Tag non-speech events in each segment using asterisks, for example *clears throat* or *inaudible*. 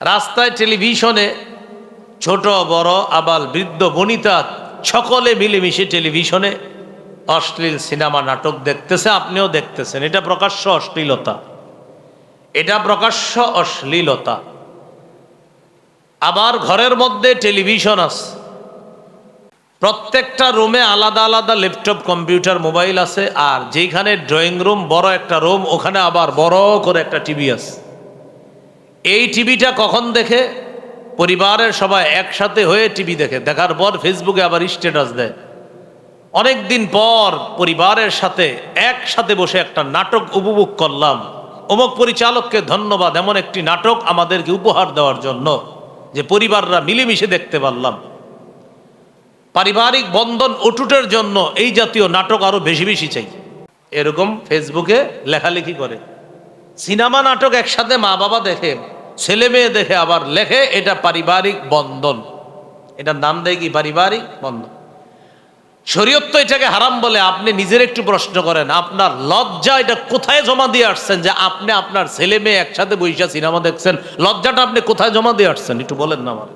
রাস্তায় টেলিভিশনে ছোট, বড়, আবাল, বৃদ্ধ, বনিতা, সকলে মিলেমিশে টেলিভিশনে অশ্লীল সিনেমা নাটক দেখতেছে, আপনিও দেখতেছেন। এটা প্রকাশ্য অশ্লীলতা। এটা প্রকাশ্য অশ্লীলতা। আবার ঘরের মধ্যে টেলিভিশন আছে। প্রত্যেকটা রুমে আলাদা আলাদা ল্যাপটপ, কম্পিউটার, মোবাইল আছে, আর যেখানে ড্রয়িং রুম, বড় একটা রুম, ওখানে আবার বড় করে একটা টিভি আছে। এই টিভিটা কখন দেখে? পরিবারের সবাই একসাথে হয়ে টিভি দেখে। দেখার পর ফেসবুকে আবার স্ট্যাটাস দেয়। অনেক দিন পর পরিবারের সাথে একসাথে বসে একটা নাটক উপভোগ করলাম। অমুক পরিচালককে ধন্যবাদ, এমন একটি নাটক আমাদেরকে উপহার দেওয়ার জন্য যে পরিবাররা মিলেমিশে দেখতে পারলাম। পারিবারিক বন্ধন অটুটের জন্য এই জাতীয় নাটক আরও বেশি বেশি চাই। এরকম ফেসবুকে লেখালেখি করে। সিনেমা নাটক একসাথে মা বাবা দেখে। ছেলে মেয়ে দেখে আবার লেখে, এটা পারিবারিক বন্ধন। এটার নাম দেয় কি? পারিবারিক বন্ধন। শরীয়ত তো এটাকে হারাম বলে, আপনি নিজের একটু প্রশ্ন করেন, আপনার লজ্জা এটা কোথায় জমা দিয়ে আসছেন যে আপনি আপনার ছেলে মেয়ে একসাথে বৈশা সিনেমা দেখছেন? লজ্জাটা আপনি কোথায় জমা দিয়ে আসছেন? একটু বলেন না আমার?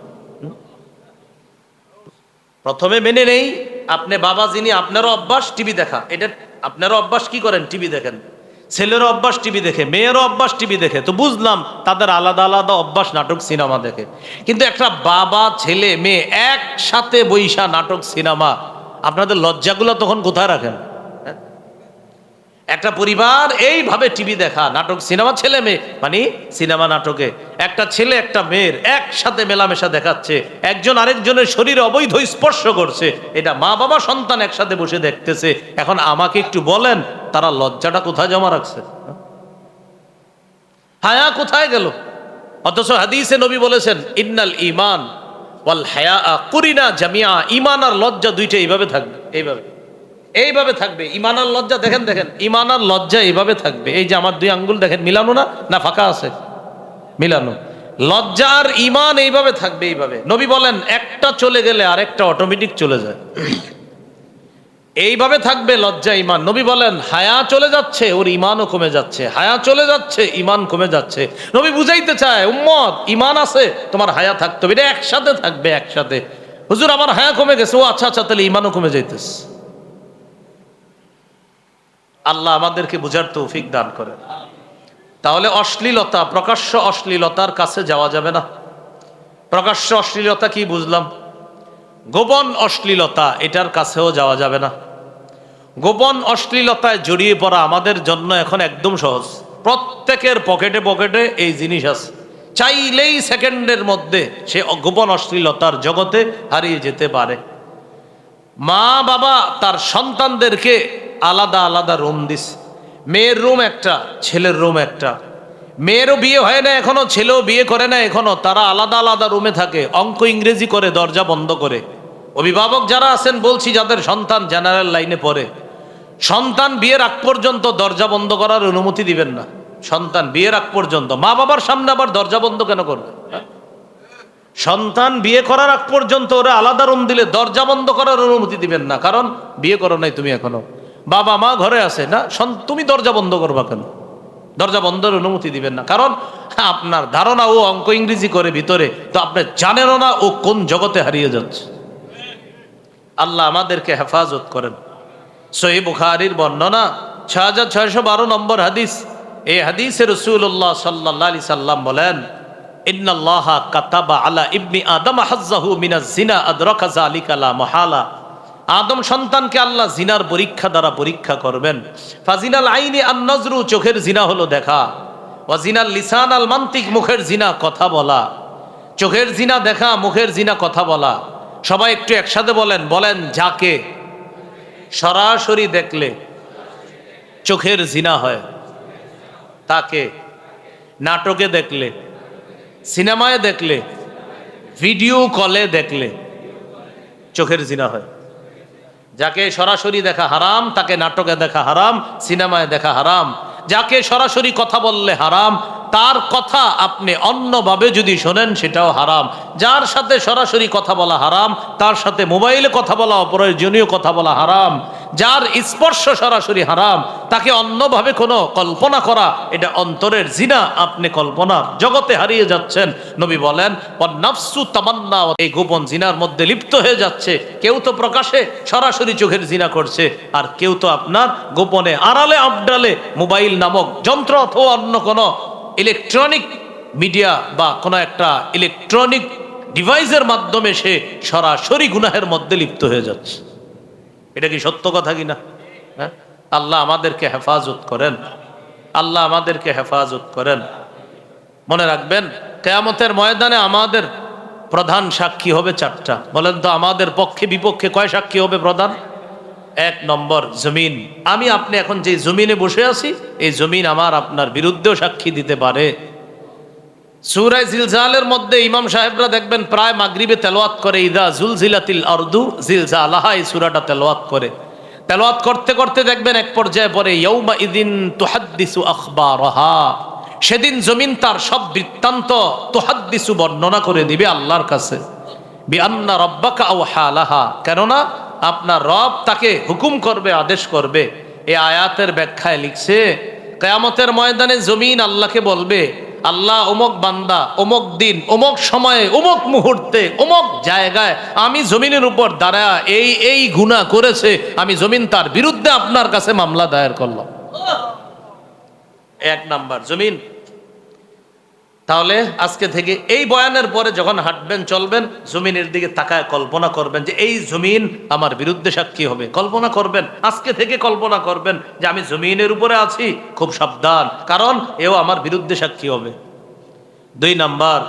প্রথমে মেনে নেই, আপনি বাবা যিনি, আপনারও অভ্যাস টিভি দেখা। এটা আপনারও অভ্যাস কি করেন? টিভি দেখেন। ছেলেরও অভ্যাস টিভি দেখে, মেয়েরও অভ্যাস টিভি দেখে। তো বুঝলাম তাদের আলাদা আলাদা অভ্যাস নাটক সিনেমা দেখে। কিন্তু একটা বাবা, ছেলে, মেয়ে একসাথে বৈশা নাটক সিনেমা, আপনাদের লজ্জাগুলো তখন কোথায় রাখেন? হ্যাঁ? একটা পরিবার এইভাবে টিভি দেখা, নাটক সিনেমা, ছেলে, মেয়ে মানে সিনেমা নাটকে। একটা ছেলে, একটা মেয়ের একসাথে মেলামেশা দেখাচ্ছে, একজন আরেকজনের শরীরে অবৈধ স্পর্শ করছে। এটা মা বাবা সন্তান একসাথে বসে দেখতেছে। এখন আমাকে একটু বলেন তারা লজ্জাটা কোথায় জমা রাখছে? হায়া কোথায় গেল? অথচ হাদিসে নবী বলেছেন, ইন্নাল ইমান ওয়াল হায়া কুরিনা জামিয়া ইমান আর লজ্জা দুইটা এইভাবে থাকবে, এইভাবে। এইভাবে থাকবে। ইমান আর লজ্জা, দেখেন দেখেন ইমান আর লজ্জা এইভাবে থাকবে। এই যে আমার দুই আঙ্গুল দেখেন, মিলানো না? না, ফাঁকা আছে। মিলানো। লজ্জা আর ইমান এইভাবে থাকবে, এইভাবে। নবী বলেন, একটা চলে গেলে আরেকটা অটোমেটিক চলে যায়। এইভাবে থাকবে লজ্জা ইমান। নবী বলেন, হায়া চলে যাচ্ছে, ওর ইমানও কমে যাচ্ছে। হায়া চলে যাচ্ছে, ইমান কমে যাচ্ছে। নবী বুঝাইতে চায়, উম্মত, ইমান আছে, তোমার হায়া থাকতে হবে। এটা একসাথে থাকবে, একসাথে। হুজুর, আমার হায়া কমে গেছে। ও আচ্ছা আচ্ছা তাহলে ইমানও কমে যাইতেছে। আল্লাহ আমাদেরকে বুঝার তৌফিক দান করেন। তাহলে অশ্লীলতা, প্রকাশ্য অশ্লীলতার কাছে যাওয়া যাবে না। প্রকাশ্য অশ্লীলতা কি বুঝলাম? গোপন অশ্লীলতা, এটার কাছেও যাওয়া যাবে না। গোপন অশ্লীলতায় জড়িয়ে পড়া আমাদের জন্য এখন একদম সহজ। প্রত্যেকের পকেটে পকেটে এই জিনিস আছে। চাইলেই সেকেন্ডের মধ্যে সে গোপন অশ্লীলতার জগতে হারিয়ে যেতে পারে। মা বাবা তার সন্তানদেরকে আলাদা আলাদা রুম দিস মেয়ের রুম একটা, ছেলের রুম একটা। মেয়েরও বিয়ে হয় না, এখনও ছেলেও বিয়ে করে না, এখনও। তারা আলাদা আলাদা রুমে থাকে, অঙ্ক ইংরেজি করে, দরজা বন্ধ করে। অভিভাবক যারা আছেন, বলছি যাদের সন্তান জেনারেল লাইনে পড়ে, সন্তান বিয়ের আগ পর্যন্ত দরজা বন্ধ করার অনুমতি দিবেন না। সন্তান বিয়ের আগ পর্যন্ত। মা বাবার সামনে আবার দরজা বন্ধ কেন করবে? হ্যাঁ? সন্তান বিয়ে করার আগ পর্যন্ত ওরা আলাদা রুম দিলে দরজা বন্ধ করার অনুমতি দিবেন না, কারণ বিয়ে করো নাই তুমি এখনও। বাবা মা ঘরে আছে, না? তুমি দরজা বন্ধ করবা কেন? দরজা বন্ধের অনুমতি দিবেন না। কারণ আপনার ধারণা ও অঙ্ক ইংরেজি করে ভিতরে, তো আপনি জানেনও না ও কোন জগতে হারিয়ে যাচ্ছে। আল্লাহ আমাদেরকে হেফাজত করেন। সহি বুখারির বর্ণনা ছ হাজার ছয়শো বারো নম্বর হাদিস। এই হাদিসে রসুল্লাহ সাল্লাহ সাল্লাম বলেন, ইন্নাল্লাহ কাতাবা আলা ইবনি আদম হাজ্জাহু মিনা জিনা, আদরকা জালিকা লা মহালা। আদম সন্তানকে আল্লাহ জিনার পরীক্ষা দ্বারা পরীক্ষা করবেন। ফাজিনাল আইনি আন নজরু, চোখের জিনা হলো দেখা। ওয়াজিনাল লিসান আল মান্তিক, মুখের জিনা কথা বলা। চোখের জিনা দেখা, মুখের জিনা কথা বলা। সবাই একটু একসাথে বলেন বলেন যাকে? সরাসরি দেখলে চোখের জিনা হয়। তাকে? নাটকে দেখলে? সিনেমায় দেখলে? ভিডিও কলে দেখলে চোখের জিনা হয়। যাকে সরাসরি দেখা হারাম, তাকে নাটকে দেখা হারাম, সিনেমায় দেখা হারাম। যাকে সরাসরি কথা বললে হারাম, তার কথা আপনি অন্যভাবে যদি শোনেন, সেটাও হারাম। যার সাথে সরাসরি কথা বলা হারাম, তার সাথে মোবাইলে কথা বলা অপ্রয়োজনীয় কথা বলা হারাম। যার স্পর্শ সরাসরি হারাম, তাকে অন্যভাবে কোনো কল্পনা করা, এটা অন্তরের জিনা, আপনি কল্পনা জগতে হারিয়ে যাচ্ছেন। নবী বলেন নাফসু তামান্না এই গোপন জিনার মধ্যে লিপ্ত হয়ে যাচ্ছে। কেউ তো প্রকাশে সরাসরি চোখের জিনা করছে, আর কেউ তো আপনার গোপনে আড়ালে আবডালে মোবাইল নামক যন্ত্র অথবা অন্য কোনো ইলেকট্রনিক মিডিয়া বা কোনো একটা ইলেকট্রনিক ডিভাইসের মাধ্যমে সে সরাসরি গুনাহের মধ্যে লিপ্ত হয়ে যাচ্ছে। এটা কি সত্য কথা কিনা? হ্যাঁ? আল্লাহ আমাদেরকে হেফাজত করেন। আল্লাহ আমাদেরকে হেফাজত করেন। মনে রাখবেন, কেয়ামতের ময়দানে আমাদের প্রধান সাক্ষী হবে চারটা। বলেন তো, আমাদের পক্ষে বিপক্ষে কয় সাক্ষী হবে প্রধান? এক নম্বর, জমিন। আমি, আপনি এখন যে জমিনে বসে আছি, এই জমিন আমার আপনার বিরুদ্ধেও সাক্ষী দিতে পারে। সুরায় জিলজালের মধ্যে ইমাম সাহেবরা দেখবেন প্রায় মাগরিবে তেলোয়াত করে, ইদা জুলজিলাতিল আরদু জিলজালাহা এই সুরাটা তেলোয়াত করে। তেলোয়াত করতে করতে দেখবেন এক পর্যায়ে পরে ইয়ৌমা ইদিন তুহাদ্দিসু আখবারহা সেদিন জমিন তার সব বৃত্তান্ত তুহাদ্দিসু বর্ণনা করে দিবে আল্লাহর কাছে। বিআন্না রব্বাকা আও হালাহা কেননা আপনার রব তাকে হুকুম করবে, আদেশ করবে। এই আয়াতের ব্যাখ্যায় লিখছে, কেয়ামতের ময়দানে জমিন আল্লাহকে বলবে আল্লাহ অমুক বান্দা, অমুক দিন, অমুক সময়ে, অমুক মুহূর্তে, অমুক জায়গায় আমি জমিনের উপর দাঁড়া এই এই গুণা করেছে, আমি জমিন তার বিরুদ্ধে আপনার কাছে মামলা দায়ের করলাম। এক নাম্বার, জমিন তাহলে আজকে থেকে এই বয়ানের পরে যখন হাঁটবেন, চলবেন, জমিনের দিকে তাকায় কল্পনা করবেন যে এই জমিন আমার বিরুদ্ধে সাক্ষী হবে। কল্পনা করবেন, আজকে থেকে কল্পনা করবেন যে আমি জমিনের উপরে আছি, খুব সাবধান, কারণ এও আমার বিরুদ্ধে সাক্ষী হবে। দুই নাম্বার,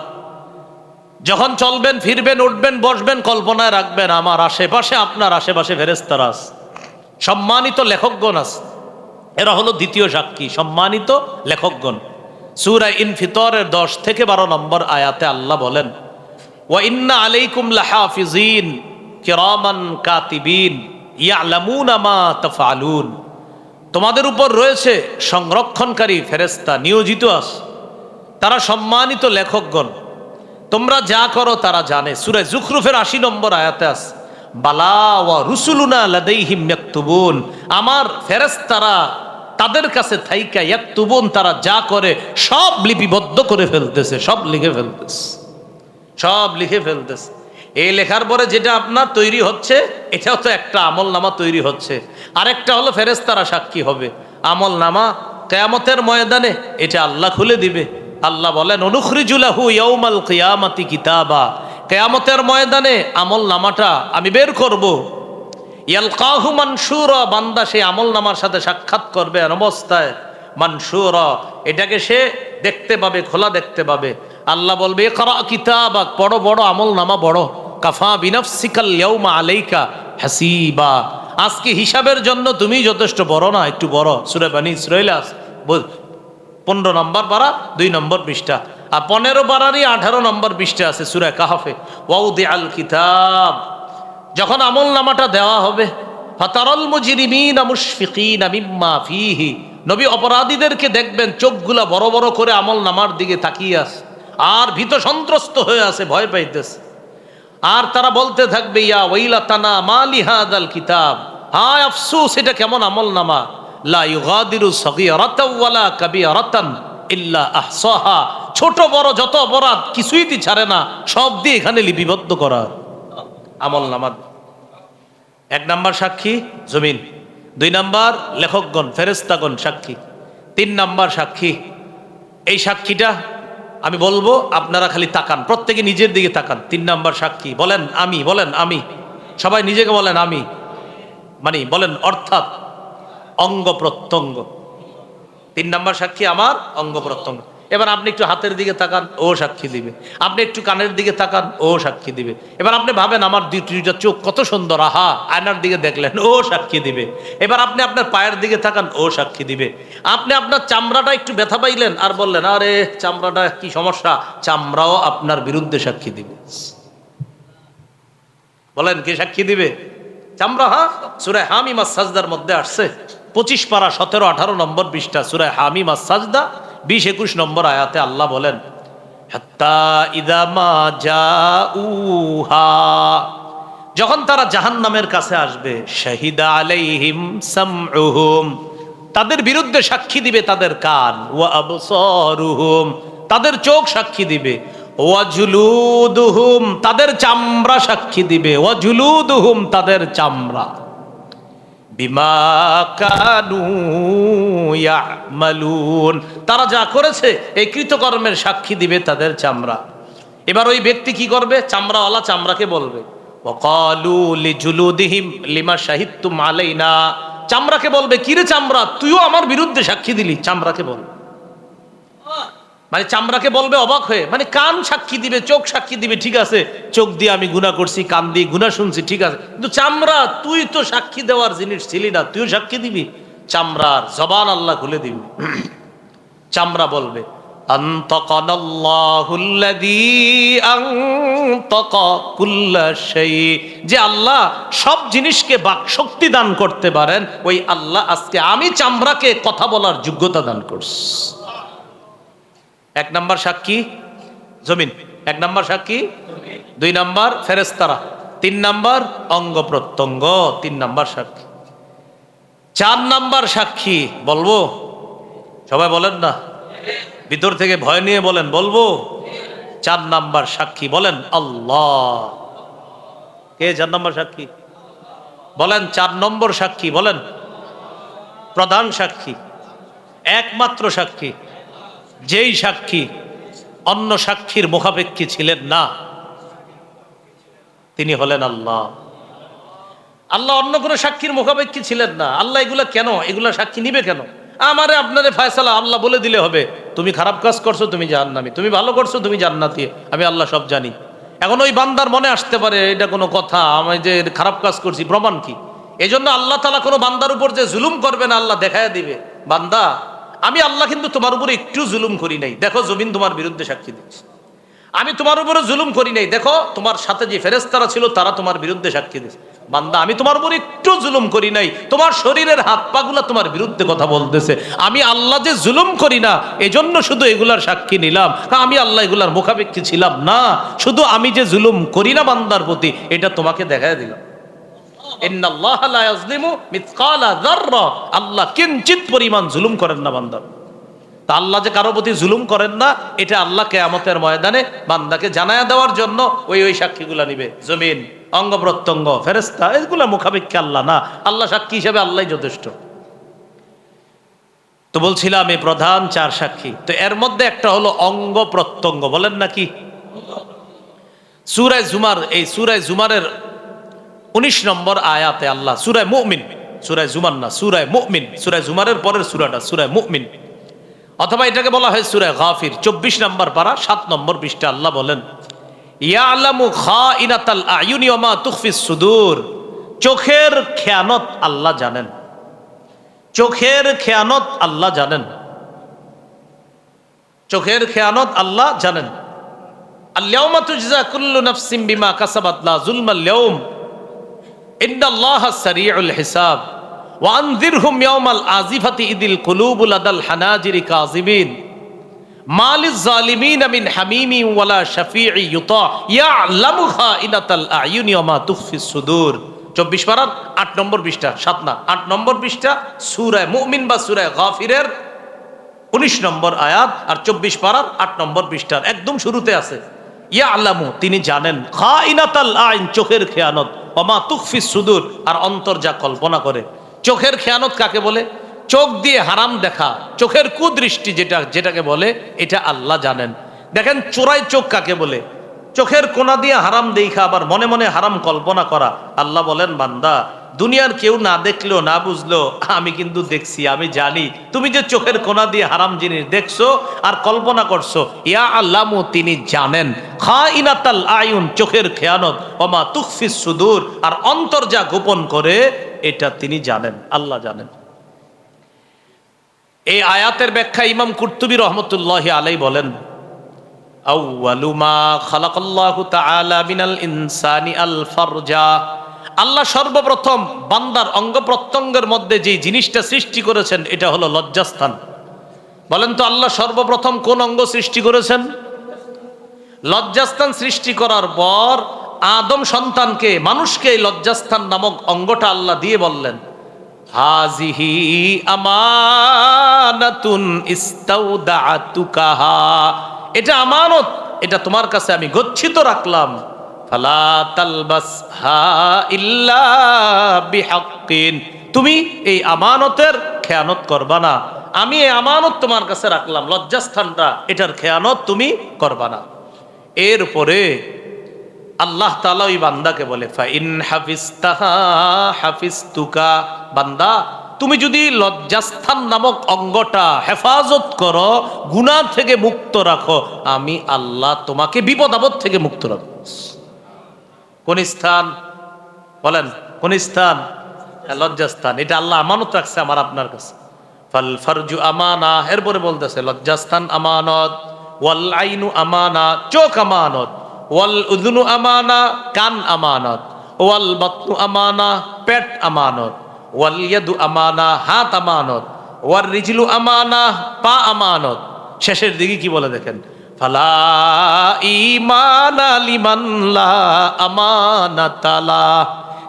যখন চলবেন, ফিরবেন, উঠবেন, বসবেন, কল্পনায় রাখবেন, আমার আশেপাশে আপনার আশেপাশে ফেরেস্তারা আছে। সম্মানিত লেখকগণ আছে। এরা হলো দ্বিতীয় সাক্ষী, সম্মানিত লেখকগণ। সুরা ইনফিতরের দশ থেকে বারো নম্বর আয়াতে আল্লাহ বলেন, ওয়া ইন্না আলাইকুম লাহাফিজিন কিরামান কাতিবিন, ইয়ালামুনা মা তাফআলুন। তোমাদের উপর রয়েছে সংরক্ষণকারী ফেরেস্তা নিয়োজিত আস তারা সম্মানিত লেখকগণ। তোমরা যা করো তারা জানে। সুরে জুখরুফের আশি নম্বর আয়াতে আস বালা ওয়া রুসুলুনা লাদাইহিম ইয়াকতুবুন। আমার ফেরেশতারা তাদের কাছে থাইকা ইয়াকতুবুন তারা যা করে সব লিপিবদ্ধ করে ফেলতেছে, সব লিখে ফেলতেছে, সব লিখে ফেলতেছে। এই লেখার পরে যেটা আপনার তৈরি হচ্ছে, এটাও তো একটা আমল নামা তৈরি হচ্ছে। আরেকটা হলো ফেরেস্তারা সাক্ষী হবে। আমল নামা কেয়ামতের ময়দানে এটা আল্লাহ খুলে দিবে। আল্লাহ বলেন অনুখরিজুলাহু ইয়ৌমাল কিয়ামাতি কিতাবা। কেয়ামতের ময়দানে আমল নামাটা আমি বের করব। ইয়ালকাহু মানসুর, বান্দা সেই আমল নামার সাথে সাক্ষাৎ করবে এর অবস্থায় মানসুর, এটাকে সে দেখতে পাবে, খোলা দেখতে পাবে। আল্লাহ বলবে করা কিতাব বড় বড় আমল নামা বড় কাফা বিনফসিকাল আলাইকা হাসিবা। আজকে হিসাবের জন্য তুমি যথেষ্ট বড় না, একটু বড়। সুরে বানি ইসরাইলাস পনেরো নম্বর পারা, দুই নম্বর পৃষ্ঠা। আর পনেরো পারারই আঠারো নম্বর পৃষ্ঠা আছে সুরে কাহাফে। ওয়াউদে আল কিতাব। যখন আমল নামাটা দেওয়া হবে, ফাতারল মুজরিমিন মুশফিকিন মিম্মা ফিহি, নবী অপরাধীদেরকে দেখবেন চোখগুলা বড় বড় করে আমল নামার দিকে তাকিয়ে আছে, আর ভীত সন্ত্রস্ত হয়ে আছে, ভয় পাইতেছে। আর তারা বলতে থাকবে, ইয়া ওইলা তানা মালি হাদাল কিতাব, হায় আফসুস, এটা কেমন আমল নামা লা ইউগাদিরু সগীরাতাও ওয়ালা কাবীরাতান ইল্লা আহসাহা, ছোট বড় যত অপরাধ কিছুই ছাড়ে না, সব দিয়ে এখানে লিপিবদ্ধ করা। আমল এক নাম্বার সাক্ষী, জমিন। দুই নাম্বার লেখকগণ ফেরেস্তাগণ সাক্ষী। তিন নাম্বার সাক্ষী। এই সাক্ষীটা আমি বলব, আপনারা খালি তাকান, প্রত্যেকে নিজের দিকে তাকান। তিন নাম্বার সাক্ষী, বলেন আমি বলেন আমি। সবাই নিজেকে বলেন আমি। মানে বলেন অর্থাৎ অঙ্গ প্রত্যঙ্গ। তিন নাম্বার সাক্ষী আমার, অঙ্গ প্রত্যঙ্গ। এবার আপনি একটু হাতের দিকে তাকান, ও সাক্ষী দিবে। আপনি একটু কানের দিকে তাকান, ও সাক্ষী দিবে। এবার আপনি ভাবেন, আমার দুইটা চোখ কত সুন্দর, আহা! আয়নার দিকে দেখলেন, ও সাক্ষী দিবে। এবার আপনি আপনার পায়ের দিকে তাকান, ও সাক্ষী দিবে। আপনি আপনার চামড়াটা একটু ব্যথা পাইলেন আর বললেন, আরে, চামড়াটা কি সমস্যা? চামড়াও আপনার বিরুদ্ধে সাক্ষী দিবে। বলেন, কে সাক্ষী দিবে? চামড়া হ্যাঁ? সুরায় হামিমা সাজদার মধ্যে আসছে। পঁচিশ পারা সতেরো আঠারো নম্বর বিশটা সুরায় হামিমা সাজদা। বিশ একুশ নম্বর আয়াতে আল্লাহ বলেন যখন তারা জাহান্নামের কাছে আসবে, শাহিদা আলাইহিম সামউহুম। তাদের বিরুদ্ধে সাক্ষী দিবে তাদের কান, ওয়া তাদের চোখ সাক্ষী দিবে, ওয়া জুলুদুহুম। তাদের চামড়া সাক্ষী দিবে, ওয়া জুলুদুহুম, তাদের চামড়া। বিমা তারা যা করেছে, এই কৃতকর্মের সাক্ষী দিবে তাদের চামড়া। এবার ওই ব্যক্তি কি করবে? চামড়াওয়ালা চামড়াকে বলবে লিজুলুদিহিম, লিমা চামড়াকে বলবে কিরে চামড়া? তুইও আমার বিরুদ্ধে সাক্ষী দিলি। চামড়াকে বল মানে চামড়াকে বলবে অবাক হয়ে মানে কান সাক্ষী দিবে, চোখ সাক্ষী দিবে, ঠিক আছে। চোখ দিয়ে আমি গুণা করছি, কান দিয়ে গুণা শুনছি, ঠিক আছে। কিন্তু চামড়া, তুই তো সাক্ষী দেওয়ার জিনিস ছিলি না, তুইও সাক্ষী দিবি। চামড়ার জবান আল্লাহ খুলে দিবি। *clears throat* চামড়া বলবে যে আল্লাহ সব জিনিসকে বাকশক্তি দান করতে পারেন, ওই আল্লাহ আজকে আমি চামড়াকে কথা বলার যোগ্যতা দান করছি। এক নাম্বার সাক্ষী জমিন। এক নাম্বার সাক্ষী দুই নাম্বার ফেরেস্তারা তিন নাম্বার অঙ্গ প্রত্যঙ্গ। তিন নাম্বার সাক্ষী চার নাম্বার সাক্ষী বলব? সবাই বলেন না? ভিতর থেকে ভয় নিয়ে বলেন, বলব? চার নাম্বার সাক্ষী বলেন, আল্লাহ। কে চার নাম্বার সাক্ষী বলেন, চার নম্বর সাক্ষী বলেন। প্রধান সাক্ষী একমাত্র সাক্ষী যেই সাক্ষী, অন্য সাক্ষীর মুখাপেক্ষী ছিলেন না, তিনি হলেন আল্লাহ। আল্লাহ অন্য কোনো সাক্ষীর মুখাপেক্ষী ছিলেন না। আল্লাহ এগুলা কেন? এগুলা সাক্ষী নিবে কেন? আমারে, আপনারে ফয়সালা আল্লাহ বলে দিলে হবে। তুমি খারাপ কাজ করছ, তুমি জান্নামি তুমি ভালো করছ, তুমি জান্নাতি। আমি আল্লাহ সব জানি। এখন ওই বান্দার মনে আসতে পারে, এটা কোনো কথা। আমি যে খারাপ কাজ করছি, প্রমাণ কি? এই জন্য আল্লাহ তালা কোনো বান্দার উপর যে জুলুম করবে না, আল্লাহ দেখায় দিবে। বান্দা আমি আল্লাহ কিন্তু তোমার উপরে একটু জুলুম করি নাই। দেখো, জমিন তোমার বিরুদ্ধে সাক্ষী দিচ্ছে। আমি তোমার উপরে জুলুম করি নাই। দেখো, তোমার সাথে যে ফেরেস্তারা ছিল, তারা তোমার বিরুদ্ধে সাক্ষী দিচ্ছে। বান্দা, আমি তোমার উপর একটু জুলুম করি নাই। তোমার শরীরের হাত পাগুলা তোমার বিরুদ্ধে কথা বলতেছে। আমি আল্লাহ যে জুলুম করি না, এজন্য শুধু এগুলার সাক্ষী নিলাম। আমি আল্লাহ এগুলার মুখাপেক্ষী ছিলাম না। শুধু আমি যে জুলুম করি না বান্দার প্রতি, এটা তোমাকে দেখায় দিলাম ইন্নাল্লাহ লা ইয়াজলিমু মিথকালা যাররা আল্লাহ। কিঞ্চিত পরিমাণ জুলুম করেন না বান্দার তা আল্লাহ যে কারও প্রতি জুলুম করেন না, এটা আল্লাহ কেয়ামতের ময়দানে বান্দাকে জানায়া দেওয়ার জন্য ওই ওই সাক্ষীগুলা নিবে। জমিন, অঙ্গ প্রত্যঙ্গ ফেরেস্তা এগুলা মুখাপেক্ষী আল্লাহ না। আল্লাহ সাক্ষী হিসেবে আল্লাহ যথেষ্ট। তো বলছিলাম এই প্রধান চার সাক্ষী। তো এর মধ্যে একটা হলো অঙ্গ প্রত্যঙ্গ, বলেন নাকি? সুরায় জুমার, এই সুরায় জুমারের উনিশ নম্বর আয়াতে আল্লাহ, সুরায় মুমিন, সুরায় জুমার না, সুরায় মুমিন, সুরায় জুমারের পরের সুরাটা, সুরায় মুমিন। অথবা এটাকে বলা হয় সুরায় গাফির, চব্বিশ নম্বর পারা, সাত নম্বর পৃষ্ঠা আল্লাহ বলেন খা ইনাতাল আয়ুনি ওমা সুদূর। চোখের খেয়ানত আল্লাহ জানেন। চোখের খেয়ানত আল্লাহ জানেন। চোখের খেয়ানত আল্লাহ জানেন। আল্লাউমা তুজজা কুল্লু নাফসিম বিমা কাসাবাত, লা ইয়াউম ইন্দাল্লাহ সারিউল হিসাব। ওয়ানজিরহুম ইয়াউমাল আজিফাতি ইদিল কুলুবুল আদাল হানাজিরি কাযিবিন। মালিজ জালিমিন মিন হামিমি ওয়ালা শাফিঈ ইউতা। ইয়ালামু খাইনাতাল আয়ুনি সুদূর। 24 পারার 8 নম্বর পৃষ্ঠা 7 না নম্বর পৃষ্ঠা সূরা মুমিন বা সূরা গাফিরের 19 নম্বর আয়াত আর 24 পারার আট নম্বর পৃষ্ঠার। একদম শুরুতে আছে। তিনি জানেন খা ইনাতাল আইন চোখের খেয়ানত অমা তুকফিস সুদূর, আর অন্তর যা কল্পনা করে। চোখের খেয়ানত কাকে বলে? চোখ দিয়ে হারাম দেখা, চোখের কুদৃষ্টি যেটা, যেটাকে বলে, এটা আল্লাহ জানেন। দেখেন, চোরাই চোখ কাকে বলে? চোখের কোনা দিয়ে হারাম দেখা, আবার মনে মনে হারাম কল্পনা করা, আল্লাহ বলেন, বান্দা দুনিয়ার কেউ না দেখল না বুঝলো আমি কিন্তু দেখছি, আমি জানি। তুমি যে চোখের কোনা দিয়ে হারাম জিনিস দেখছ আর কল্পনা করছ, ইয়া আল্লামু, তিনি জানেন। খা ইনাতাল আয়ুন, চোখের খেয়ানত, ওমা তুকফিস সুদূর, আর অন্তর যা গোপন করে, এটা তিনি জানেন, আল্লাহ জানেন। এই আয়াতের ব্যাখ্যা ইমাম কুর্তুবী রহমতুল্লাহ আলাই বলেন আউয়ালু মা খালাকাল্লাহু তাআলা মিনাল ইনসানি আল ফারজা আল্লাহ সর্বপ্রথম বান্দার অঙ্গ প্রত্যঙ্গের মধ্যে যে জিনিসটা সৃষ্টি করেছেন, এটা হলো লজ্জাস্থান। বলেন তো, আল্লাহ সর্বপ্রথম কোন অঙ্গ সৃষ্টি করেছেন? লজ্জাস্থান সৃষ্টি করার পর আদম সন্তানকে, মানুষকে এই লজ্জাস্থান নামক অঙ্গটা আল্লাহ দিয়ে বললেন, হাজিহি আমানাতুন ইস্তাউদাতুকাহা এটা আমানত, এটা তোমার কাছে আমি গচ্ছিত রাখলাম। ইল্লা তুমি এই আমানতের খেয়ানত করবা না। আমি এই আমানত তোমার কাছে রাখলাম, লজ্জাস্থানটা, এটার খেয়ানত তুমি করবা না। এরপরে আল্লাহ তালা ওই বান্দাকে বলে, ফাইন বান্দা, তুমি যদি লজ্জাস্থান নামক অঙ্গটা হেফাজত করো, গুনাহ থেকে মুক্ত রাখো, আমি আল্লাহ তোমাকে বিপদ আপদ থেকে মুক্ত রাখো কোন স্থান বলেন কোন স্থান হ্যাঁ, লজ্জাস্থান। এটা আল্লাহ আমানত রাখছে আমার আপনার কাছে। ফাল ফারজু আমানা এরপরে বলতেছে লজ্জাস্থান আমানত ওয়াল আইনু আমানা চোখ আমানত ওয়াল উদুনু আমানা কান আমানত ওয়াল বাতনু আমানা পেট আমানত ওয়াল ইয়াদু আমানা হাত আমানত ওয়ার রিজলু আমানা পা আমানত। শেষের দিকে কি বলে দেখেন? ফালা ইমান আলিমান্লা আমানাতালা।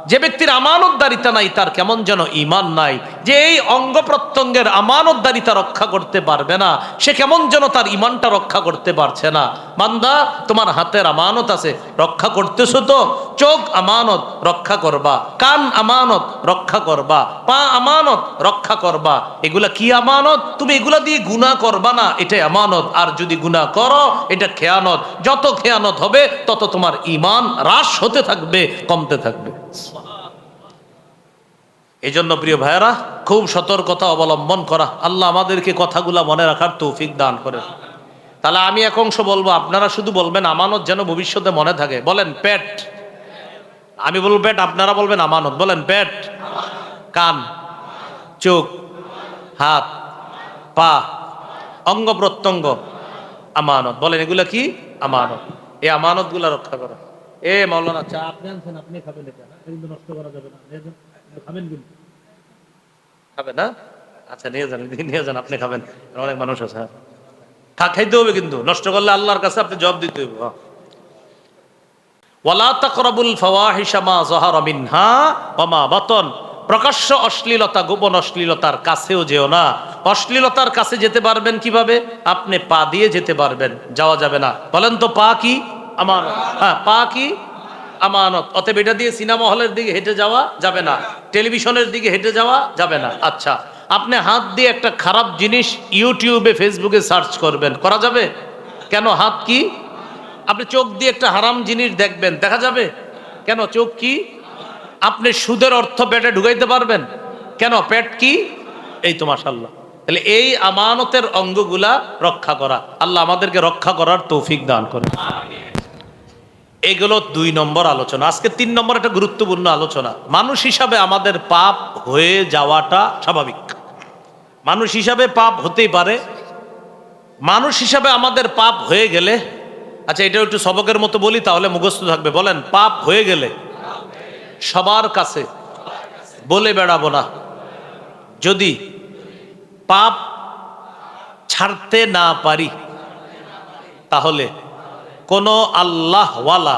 যে ব্যক্তির আমানতদারিতা নাই, তার কেমন যেন ইমান নাই। যে এই অঙ্গ প্রত্যঙ্গের আমানতদারিতা রক্ষা করতে পারবে না, সে কেমন যেন তার ইমানটা রক্ষা করতে পারছে না। মান্দা তোমার হাতের আমানত আছে, রক্ষা করতেছো তো? চোখ আমানত, রক্ষা করবা। কান আমানত, রক্ষা করবা। পা আমানত, রক্ষা করবা। এগুলা কি আমানত? তুমি এগুলা দিয়ে গুণা করবা না, এটাই আমানত। আর যদি গুণা করো, এটা খেয়ানত। যত খেয়ানত হবে, তত তোমার ইমান হ্রাস হতে থাকবে, কমতে থাকবে। এই জন্য প্রিয় ভাইয়েরা, খুব সতর্কতা অবলম্বন করা। আল্লাহ আমাদেরকে কথাগুলা মনে রাখার তৌফিক দান করে তাহলে আমি এক অংশ বলব, আপনারা শুধু বলবেন আমানত যেন ভবিষ্যতে মনে থাকে। বলেন, পেট। আমি বলব, পেট। আপনারা বলবেন, আমানত। বলেন, পেট। কান, চোখ, হাত, পা, অঙ্গ প্রত্যঙ্গ, আমানত। বলেন, এগুলা কি? আমানত। এই আমানতগুলা রক্ষা করা। এ মৌলানা চা আপনি আনছেন, আপনি খাবেন এটা। কিন্তু নষ্ট করা যাবে না। খাবেন কিন্তু। না? আচ্ছা নিয়ে যান নিয়ে যান, আপনি খাবেন। অনেক মানুষ আছে হ্যাঁ। খাইতে হবে কিন্তু। নষ্ট করলে আল্লাহর কাছে আপনি দিতে হবে হ্যাঁ। ওয়ালা তাকরাবুল মিনহা বাতন। প্রকাশ্য অশ্লীলতা, গোপন অশ্লীলতার কাছেও যেও না। অশ্লীলতার কাছে যেতে পারবেন কীভাবে? আপনি পা দিয়ে যেতে পারবেন, যাওয়া যাবে না। বলেন তো, পা কি? আমার হ্যাঁ পা কি? আমানত। অতএব এটা দিয়ে সিনেমা হলের দিকে হেঁটে যাওয়া যাবে না। টেলিভিশনের দিকে হেঁটে যাওয়া যাবে না। আচ্ছা আপনি হাত দিয়ে একটা খারাপ জিনিস ইউটিউবে, ফেসবুকে সার্চ করবেন। করা যাবে? কেন? হাত কি? আপনি চোখ দিয়ে একটা হারাম জিনিস দেখবেন। দেখা যাবে? কেন? চোখ কি? আপনি সুদের অর্থ পেটে ঢুকাইতে পারবেন। কেন? পেট কি? এই তো মাশাল্লাহ তাহলে এই আমানতের অঙ্গগুলা রক্ষা করা। আল্লাহ আমাদেরকে রক্ষা করার তৌফিক দান করে এগুলো দুই নম্বর আলোচনা। আজকে তিন নম্বর একটা গুরুত্বপূর্ণ আলোচনা। মানুষ হিসাবে আমাদের পাপ হয়ে যাওয়াটা স্বাভাবিক। মানুষ হিসাবে পাপ হতেই পারে। মানুষ হিসাবে আমাদের পাপ হয়ে গেলে আচ্ছা এটা একটু সবকের মতো বলি, তাহলে মুখস্থ থাকবে। বলেন, পাপ হয়ে গেলে সবার কাছে বলে বেড়াবো না। যদি পাপ ছাড়তে না পারি, তাহলে কোনো আল্লাহওয়ালা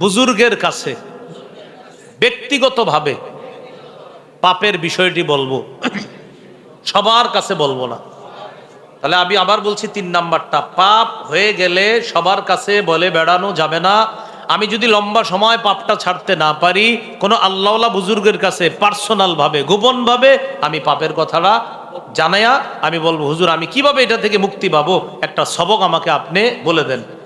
বুজুর্গের কাছে ব্যক্তিগতভাবে পাপের বিষয়টি বলব, সবার কাছে বলব না। তাহলে আমি আবার বলছি তিন নাম্বারটা, পাপ হয়ে গেলে সবার কাছে বলে বেড়ানো যাবে না। আমি যদি লম্বা সময় পাপটা ছাড়তে না পারি, কোনো আল্লাহওয়ালা বুজুর্গের কাছে পার্সোনাল ভাবে, গোপন ভাবে আমি পাপের কথাটা জানাইয়া আমি বলব, হুজুর, আমি কীভাবে এটা থেকে মুক্তি পাবো? একটা সবক আমাকে আপনি বলে দেন।